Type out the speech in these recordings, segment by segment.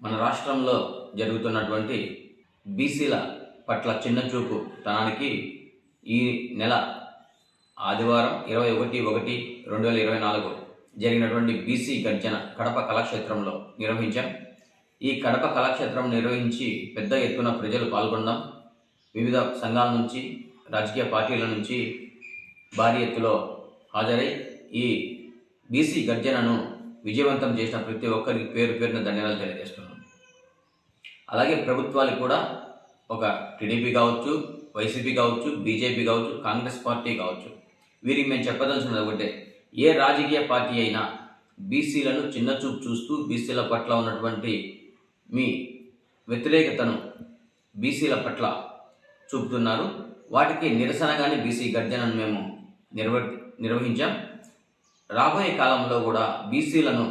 మన రాష్ట్రంలో జరుగుతున్నటువంటి బీసీల పట్ల చిన్న చూపు తనానికి ఈ నెల ఆదివారం ఇరవై ఒకటి ఒకటి రెండు వేల ఇరవై నాలుగు జరిగినటువంటి బీసీ గర్జన కడప కళాక్షేత్రంలో నిర్వహించాం. ఈ కడప కళాక్షేత్రం నిర్వహించి పెద్ద ఎత్తున ప్రజలు పాల్గొన్నాం వివిధ సంఘాల నుంచి రాజకీయ పార్టీల నుంచి భారీ ఎత్తులో హాజరై ఈ బీసీ గర్జనను విజయవంతం చేసిన ప్రతి ఒక్కరికి పేరు పేరున ధన్యవాదాలు తెలియజేస్తున్నాం అలాగే ప్రభుత్వాలు కూడా ఒక టీడీపీ కావచ్చు వైసీపీ కావచ్చు బీజేపీ కావచ్చు కాంగ్రెస్ పార్టీ కావచ్చు వీరికి మేము చెప్పదలసినది ఒకటే ఏ రాజకీయ పార్టీ అయినా బీసీలను చిన్నచూపు చూస్తూ బీసీల పట్ల ఉన్నటువంటి మీ వ్యతిరేకతను బీసీల పట్ల చూపుతున్నారు. వాటికి నిరసనగానే బీసీ గర్జనను మేము నిర్వ నిర్వహించాం. రాబోయే కాలంలో కూడా బీసీలను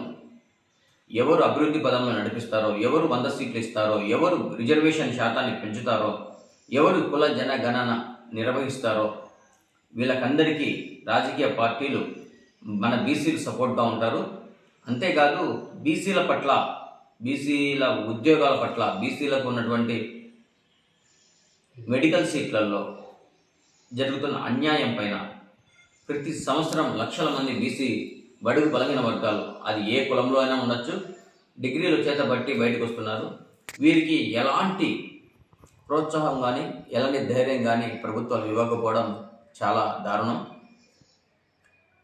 ఎవరు అభివృద్ధి పదంలో నడిపిస్తారో ఎవరు వంద సీట్లు ఇస్తారో ఎవరు రిజర్వేషన్ శాతాన్ని పెంచుతారో ఎవరు కుల జనగణన నిర్వహిస్తారో వీళ్ళకందరికీ రాజకీయ పార్టీలు మన బీసీలు సపోర్ట్గా ఉంటారు. అంతేకాదు బీసీల పట్ల బీసీల ఉద్యోగాల పట్ల బీసీలకు ఉన్నటువంటి మెడికల్ సీట్లలో జరుగుతున్న అన్యాయం పైన ప్రతి సంవత్సరం లక్షల మంది బీసీ బడుగు బలగిన వర్గాలు. అది ఏ కులంలో అయినా ఉండొచ్చు. డిగ్రీలు చేతబట్టి బయటకు వస్తున్నారు. వీరికి ఎలాంటి ప్రోత్సాహం కానీ ఎలాంటి ధైర్యం కానీ ప్రభుత్వాలు ఇవ్వకపోవడం చాలా దారుణం.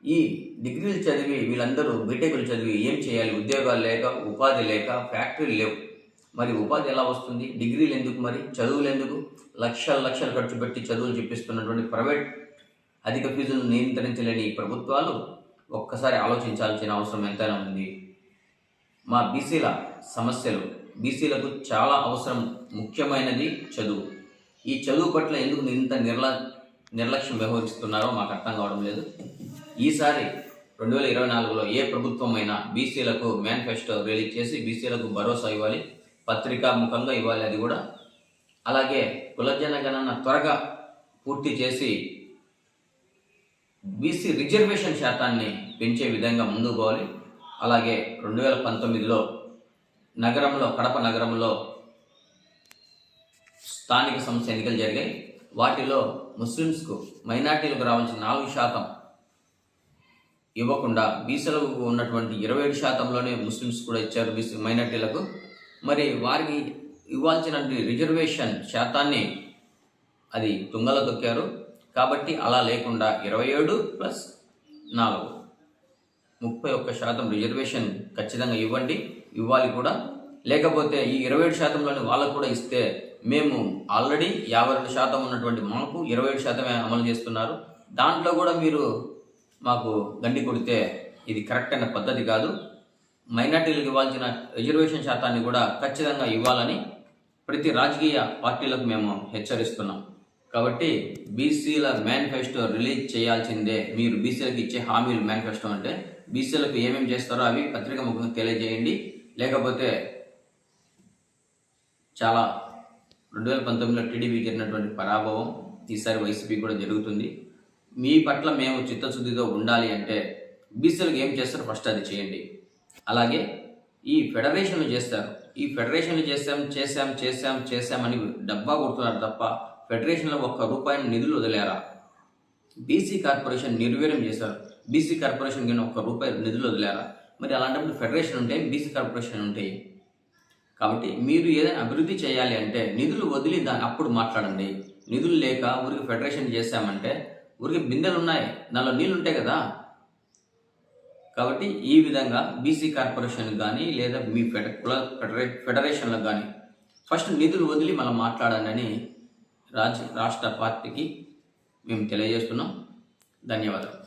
ఈ డిగ్రీలు చదివి వీళ్ళందరూ బీటెక్లు చదివి ఏం చేయాలి? ఉద్యోగాలు లేక ఉపాధి లేక ఫ్యాక్టరీలు లేవు. మరి ఉపాధి ఎలా వస్తుంది? డిగ్రీలు ఎందుకు మరి? చదువులు ఎందుకు? లక్షల లక్షలు ఖర్చు పెట్టి చదువులు చెప్పిస్తున్నటువంటి ప్రైవేట్ అధిక ఫీజులను నియంత్రించలేని ఈ ప్రభుత్వాలు ఒక్కసారి ఆలోచించాల్సిన అవసరం ఎంతైనా ఉంది. మా బీసీల సమస్యలు బీసీలకు చాలా అవసరం ముఖ్యమైనది చదువు. ఈ చదువు పట్ల ఎందుకు ఇంత నిర్ల నిర్లక్ష్యం వ్యవహరిస్తున్నారో మాకు అర్థం కావడం లేదు. ఈసారి రెండు వేల ఇరవై నాలుగులో ఏ ప్రభుత్వం అయినా బీసీలకు మేనిఫెస్టో రిలీజ్ చేసి బీసీలకు భరోసా ఇవ్వాలి పత్రికా ముఖంగా ఇవ్వాలి అది కూడా. అలాగే కులజనగణన త్వరగా పూర్తి చేసి బీసీ రిజర్వేషన్ శాతాన్ని పెంచే విధంగా ముందుకు పోవాలి. అలాగే రెండు వేల పంతొమ్మిదిలో నగరంలో కడప నగరంలో స్థానిక సంస్థ ఎన్నికలు జరిగాయి. వాటిలో ముస్లిమ్స్కు మైనార్టీలకు రావాల్సిన నాలుగు శాతం ఇవ్వకుండా బీసీలకు ఉన్నటువంటి ఇరవై ఏడు శాతంలోనే ముస్లిమ్స్ కూడా ఇచ్చారు బీసీ మైనార్టీలకు. మరి వారికి ఇవ్వాల్సిన రిజర్వేషన్ శాతాన్ని అది తుంగలో తొక్కారు. కాబట్టి అలా లేకుండా ఇరవై ఏడు ప్లస్ నాలుగు. ముప్పై ఒక్క శాతం రిజర్వేషన్ ఖచ్చితంగా ఇవ్వండి. ఇవ్వాలి కూడా. లేకపోతే ఈ ఇరవై ఏడు శాతంలోని వాళ్ళకు కూడా ఇస్తే మేము ఆల్రెడీ యాభై రెండు శాతం ఉన్నటువంటి మాకు ఇరవై ఏడు శాతమే అమలు చేస్తున్నారు. దాంట్లో కూడా మీరు మాకు గండి కొడితే ఇది కరెక్ట్ అయిన పద్ధతి కాదు. మైనార్టీలకు ఇవ్వాల్సిన రిజర్వేషన్ శాతాన్ని కూడా ఖచ్చితంగా ఇవ్వాలని ప్రతి రాజకీయ పార్టీలకు మేము హెచ్చరిస్తున్నాం. కాబట్టి బీసీల మేనిఫెస్టో రిలీజ్ చేయాల్సిందే. మీరు బీసీలకు ఇచ్చే హామీలు మేనిఫెస్టో అంటే బీసీలకు ఏమేమి చేస్తారో అవి పత్రిక ముఖంగా తెలియజేయండి. లేకపోతే చాలా రెండు వేల పంతొమ్మిదిలో టీడీపీ జరిగినటువంటి పరాభవం ఈసారి వైసీపీ కూడా జరుగుతుంది. మీ పట్ల మేము చిత్తశుద్ధితో ఉండాలి అంటే బీసీలకు ఏం చేస్తారో ఫస్ట్ అది చేయండి. అలాగే ఈ ఫెడరేషన్లు చేస్తారు. ఈ ఫెడరేషన్లు చేసాం చేసాం చేసాం చేసామని డబ్బా కొడుతున్నారు తప్ప ఫెడరేషన్లో ఒక్క రూపాయిని నిధులు వదిలేరా? బీసీ కార్పొరేషన్ నిర్వీర్యం చేశారు. బీసీ కార్పొరేషన్ కింద ఒక్క రూపాయి నిధులు వదిలేరా? మరి అలాంటప్పుడు ఫెడరేషన్ ఉంటాయి బీసీ కార్పొరేషన్ ఉంటాయి కాబట్టి మీరు ఏదైనా అభివృద్ధి చేయాలి అంటే నిధులు వదిలి దాన్ని అప్పుడు మాట్లాడండి. నిధులు లేక ఊరికి ఫెడరేషన్ చేశామంటే ఊరికి బిందెలు ఉన్నాయి. దానిలో నీళ్ళు ఉంటాయి కదా. కాబట్టి ఈ విధంగా బీసీ కార్పొరేషన్ కానీ లేదా మీ ఫెడ కుల ఫెడరే ఫెడరేషన్లకు కానీ ఫస్ట్ నిధులు వదిలి మనం మాట్లాడండి అని రాజ్ రాష్ట్ర పార్టీకి మేము తెలియజేస్తున్నాం. ధన్యవాదాలు.